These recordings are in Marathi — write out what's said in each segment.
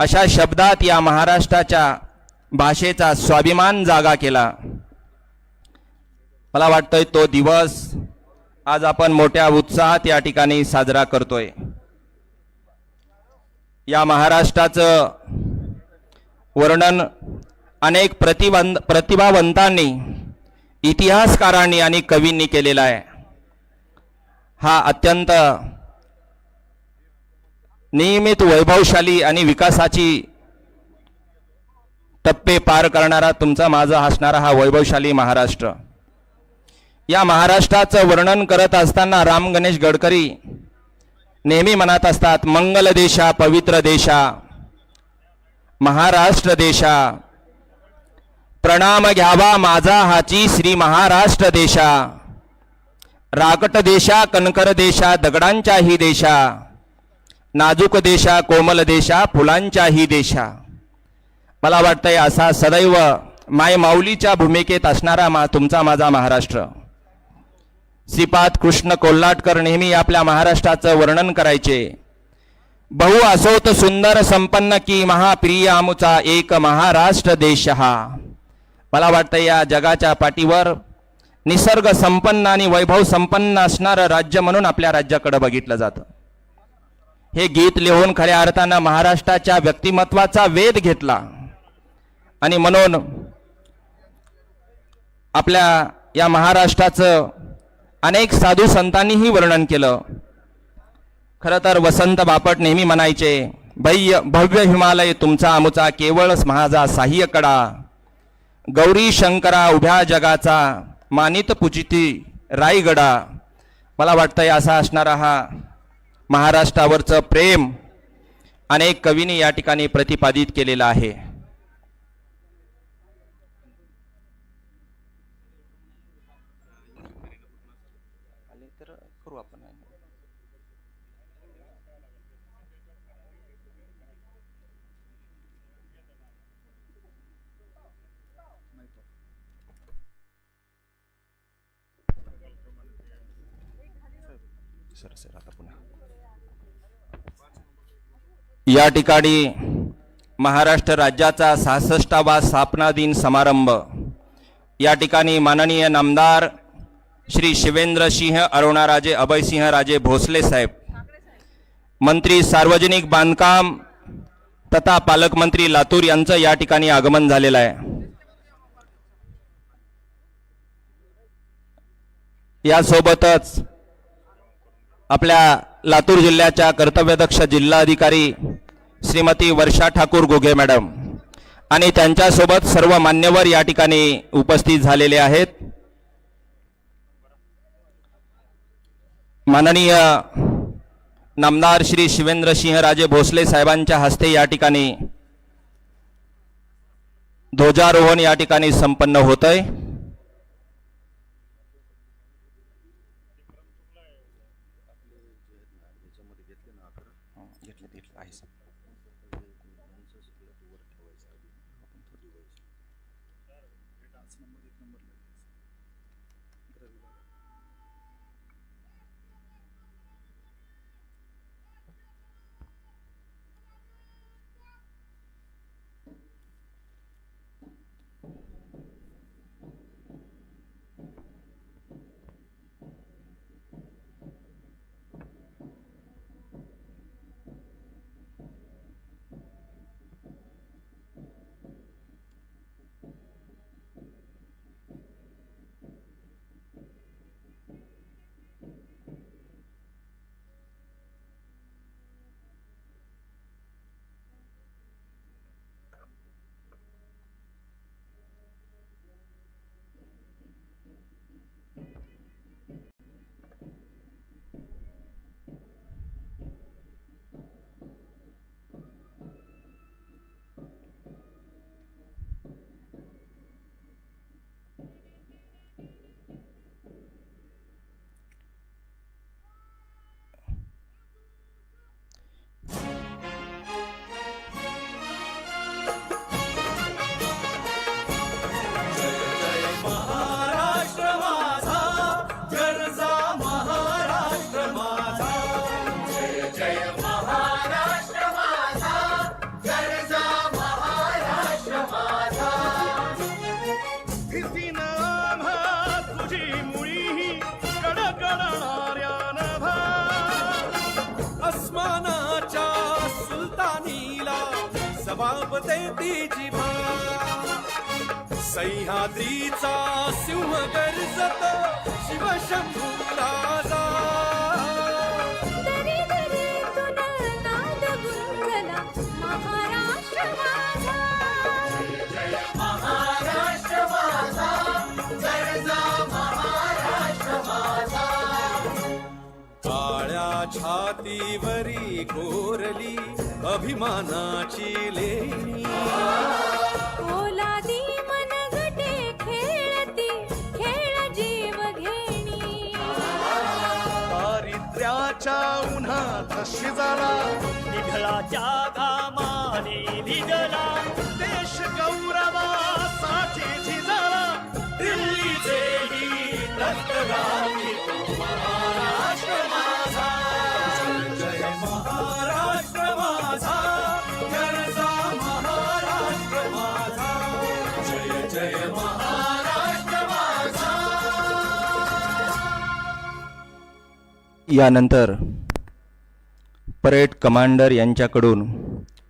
अशा शब्दात या महाराष्ट्राच्या भाषेचा स्वाभिमान जागा केला. मला वाटतंय तो दिवस आज आपण मोठ्या उत्साहात या ठिकाणी साजरा करतोय. या महाराष्ट्राचं वर्णन अनेक प्रतिबंध प्रतिभावंतांनी इतिहासकारांनी आणि कवींनी केलेला आहे. हा अत्यंत नियमित वैभवशाली आणि विकासाची टप्पे पार करणारा तुमचा माझा असणारा हा वैभवशाली महाराष्ट्र. या महाराष्ट्राचं वर्णन करत असताना राम गणेश गडकरी नेहमी म्हणत असतात मंगल देशा पवित्र देशा महाराष्ट्र देशा प्रणाम घ्यावा माझा हाची श्री महाराष्ट्र देशा राकट देशा कणकर देशा दगडांच्याही देशा नाजूक देशा कोमल देशा फुलांच्याही देशा. मला वाटतंय असा सदैव माय माऊलीच्या भूमिकेत असणारा मा तुमचा माझा महाराष्ट्र. श्रीपाद कृष्ण कोल्हाटकर नेहमी आपल्या महाराष्ट्राचं वर्णन करायचे. बहु असोत सुंदर संपन्न की महाप्रिय आमुचा एक महाराष्ट्र देश हा मला वाटतं या जगाच्या पाठीवर निसर्ग संपन्न आणि वैभव संपन्न असणारं राज्य म्हणून आपल्या राज्याकडे बघितलं जातं. हे गीत लिहून खऱ्या अर्थानं महाराष्ट्राच्या व्यक्तिमत्वाचा वेध घेतला. आणि म्हणून आपल्या या महाराष्ट्राचं अनेक साधू संतांनीही वर्णन केलं. खरं तर वसंत बापट नेहमी म्हणायचे भय्य भव्य हिमालय तुमचा आमुचा केवळच माझा साह्य कडा गौरी शंकरा उभ्या जगाचा मानित पुजिती रायगडा. मला वाटतंय असा असणारा हा महाराष्ट्रावरचं प्रेम अनेक कवींनी या ठिकाणी प्रतिपादित केलेलं आहे. करू आपण. सर सर आता पुन्हा. या ठिकाणी महाराष्ट्र राज्याचा सहासष्टावा स्थापना दिन समारंभ. या ठिकाणी माननीय नामदार श्री शिवेंद्र सिंह अरुणाराजे अभयसिंह राजे भोसले साहेब मंत्री सार्वजनिक बांधकाम तथा पालकमंत्री लातूर यांचं या ठिकाणी आगमन झालेलं आहे. यासोबतच आपल्या लातूर जिल्ह्याच्या कर्तव्यदक्ष जिल्हाधिकारी श्रीमती वर्षा ठाकूर गोगे मॅडम. आणि त्यांच्यासोबत सर्व मान्यवर या ठिकाणी उपस्थित झालेले आहेत. माननीय नामदार श्री शिवेंद्र सिंहराजे भोसले साहेबांच्या हस्ते या ठिकाणी ध्वजारोहण या ठिकाणी संपन्न होत आहे जबाब देती जिभा सह्याद्रीचा सिंह गर्जतो शिवशंभू राजा। छातीवरी कोरली अभिमानाची लेणी. ओलादी मनगटे खेळती खेळ जीव घेणी. दारिद्र्याच्या उन्हात शिजाला निधळाच्या घामाने भिजला देश गौरवासाठी झिजाला दिल्लीचे ही रक्तगाठी यानंतर परेड कमांडर यांच्याकडून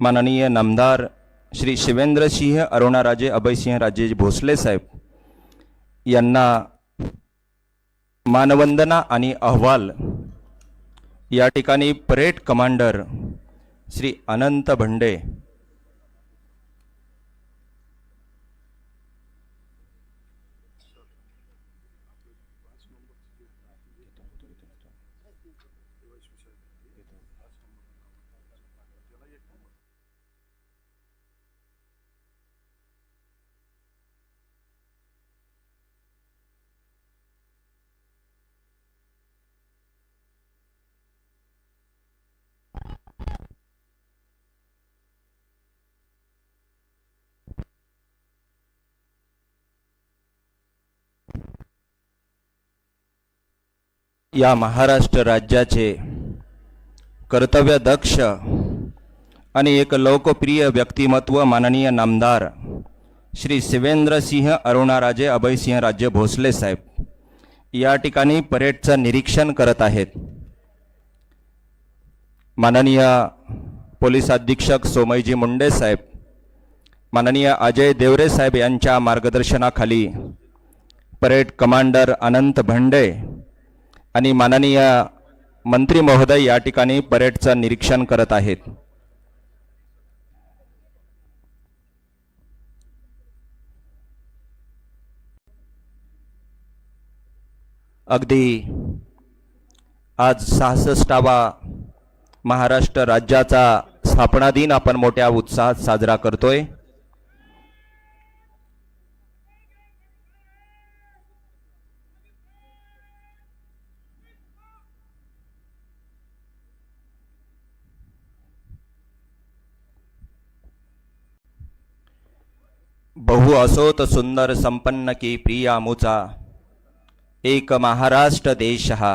माननीय नामदार श्री शिवेंद्रसिंह अरुणाराजे अभयसिंह राजे भोसले साहेब यांना मानवंदना आणि अहवाल या ठिकाणी parade commander Shri Anant Bhande Yetmez. Yavaş müsaade. Yetmez. या महाराष्ट्र राज्याचे कर्तव्यदक्ष आणि एक लोकप्रिय व्यक्तिमत्व माननीय नामदार श्री शिवेंद्रसिंह अरुणाराजे अभयसिंह राज्य भोसले साहेब. या ठिकाणी परेडचं निरीक्षण करत आहेत. माननीय पोलीस अधीक्षक सोमयजी मुंडे साहेब माननीय अजय देवरे साहेब यांच्या मार्गदर्शनाखाली परेड कमांडर अनंत भंडे आणि माननीय मंत्री महोदय या ठिकाणी परेडचं निरीक्षण करत आहेत. अगदी आज सहासष्टावा महाराष्ट्र राज्याचा स्थापना दिन आपण मोठ्या उत्साहात साजरा करतोय. बहु असोत सुंदर संपन्न की प्रिया मुचा। एक महाराष्ट्र देश। हा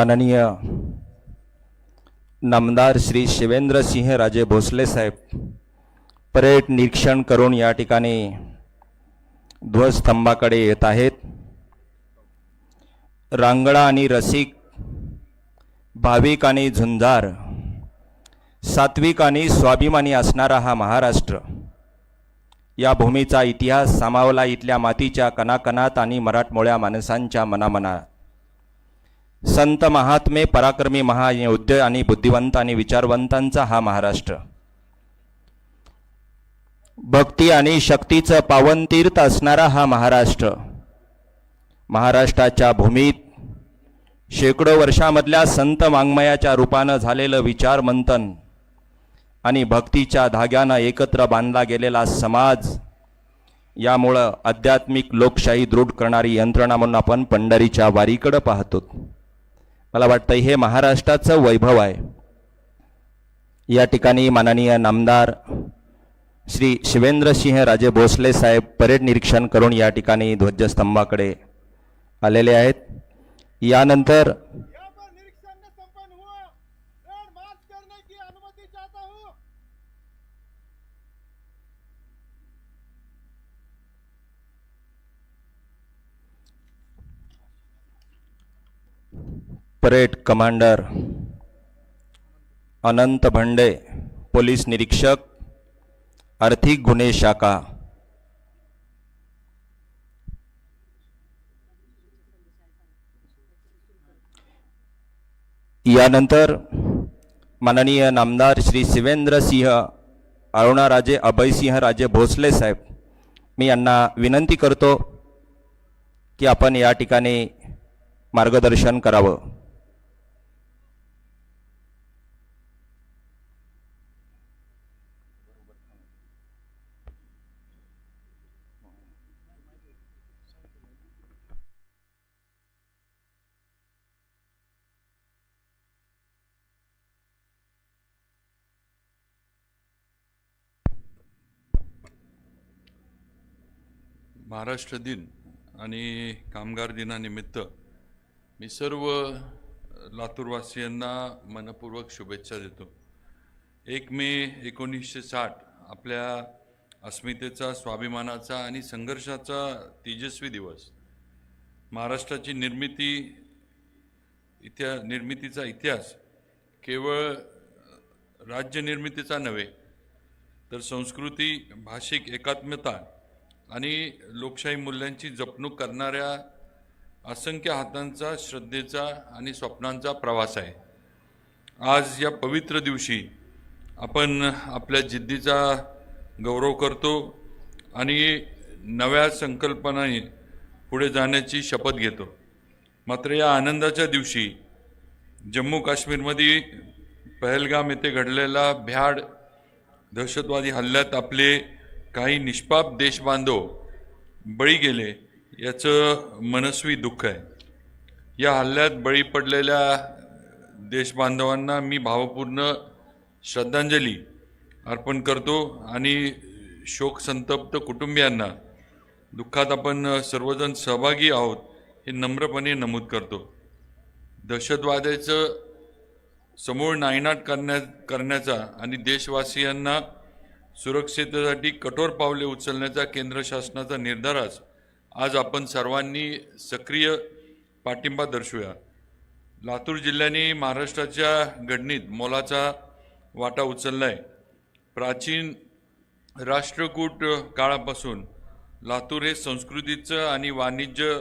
माननीय नामदार श्री शिवेंद्रसिंह राजे भोसले साहेब परेड निरीक्षण करून या ठिकाणी ध्वजस्तंभाकडे येत आहेत. रांगडा आणि रसिक भाविक आणि झुंजार सात्विक आणि स्वाभिमानी असणारा हा महाराष्ट्र या भूमीचा इतिहास सामावला इथल्या मातीच्या कणाकणात आणि मराठमोळ्या माणसांच्या मनामनात. संत महात्मे पराक्रमी महायोद्ध आणि बुद्धिवंत आणि विचारवंतांचा हा महाराष्ट्र. भक्ती आणि शक्तीचं पावनतीर्थ असणारा हा महाराष्ट्र. महाराष्ट्राच्या भूमीत शेकडो वर्षामधल्या संत वाङ्मयाच्या रूपानं झालेलं विचारमंथन आणि भक्तीच्या धाग्यानं एकत्र बांधला गेलेला समाज यामुळं आध्यात्मिक लोकशाही दृढ करणारी यंत्रणा म्हणून आपण पंढरीच्या वारीकडं पाहतो. मला वाटतं हे महाराष्ट्राचं वैभव आहे. या ठिकाणी माननीय नामदार श्री शिवेंद्रसिंह राजे भोसले साहेब परेड निरीक्षण करून या ठिकाणी ध्वजस्तंभाकडे आलेले आहेत. यानंतर यहाँ पर निरीक्षण में संपन्न हुआ रेड मार्च करने की अनुमति चाहता हूँ parade commander Anant Bhande police निरीक्षक आर्थिक गुन्हे शाखा यानंतर माननीय नामदार श्री शिवेंद्र सिंह अरुणाराजे अभयसिंह राजे भोसले साहेब मी यांना विनंती करतो की आपण या ठिकाणी मार्गदर्शन करावं. महाराष्ट्र दिन आणि कामगार दिनानिमित्त मी सर्व लातूरवासियांना मनपूर्वक शुभेच्छा देतो. एक मे एकोणीसशे साठ आपल्या अस्मितेचा स्वाभिमानाचा आणि संघर्षाचा तेजस्वी दिवस. महाराष्ट्राची निर्मिती इतिहा निर्मितीचा इतिहास केवळ राज्यनिर्मितीचा नव्हे तर संस्कृती भाषिक एकात्मता आणि लोकशाही मूल्यांची जपणूक करणाऱ्या असंख्य हातांचा श्रद्धेचा आणि स्वप्नांचा प्रवास आहे. आज या पवित्र दिवशी आपण आपल्या जिद्दीचा गौरव करतो आणि नव्या संकल्पनाने पुढे जाण्याची शपथ घेतो. मात्र या आनंदाच्या दिवशी जम्मू काश्मीरमध्ये पहलगाम येथे घडलेला भ्याड दहशतवादी हल्ल्यात आपले काही निष्पाप देशबांधव बळी गेले याचं मनस्वी दुःख आहे. या हल्ल्यात बळी पडलेल्या देशबांधवांना मी भावपूर्ण श्रद्धांजली अर्पण करतो आणि शोकसंतप्त कुटुंबियांना दुःखात आपण सर्वजण सहभागी आहोत हे नम्रपणे नमूद करतो. दहशतवादाचं समूळ नायनाट करण्या करण्याचा आणि देशवासियांना सुरक्षिततेसाठी कठोर पावले उचलण्याचा केंद्र शासनाचा निर्धारास आज आपण सर्वांनी सक्रिय पाठिंबा दर्शवूया. लातूर जिल्ह्याने महाराष्ट्राच्या घडणीत मोलाचा वाटा उचलला आहे प्राचीन राष्ट्रकूट काळापासून लातूर हे संस्कृतीचं आणि वाणिज्य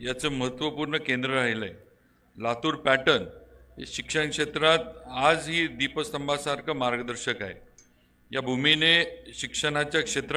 याचं महत्त्वपूर्ण केंद्र राहिलं आहे लातूर पॅटर्न हे शिक्षण क्षेत्रात आजही दीपस्तंभासारखं मार्गदर्शक आहे. या भूमीने शिक्षणाच्या क्षेत्रात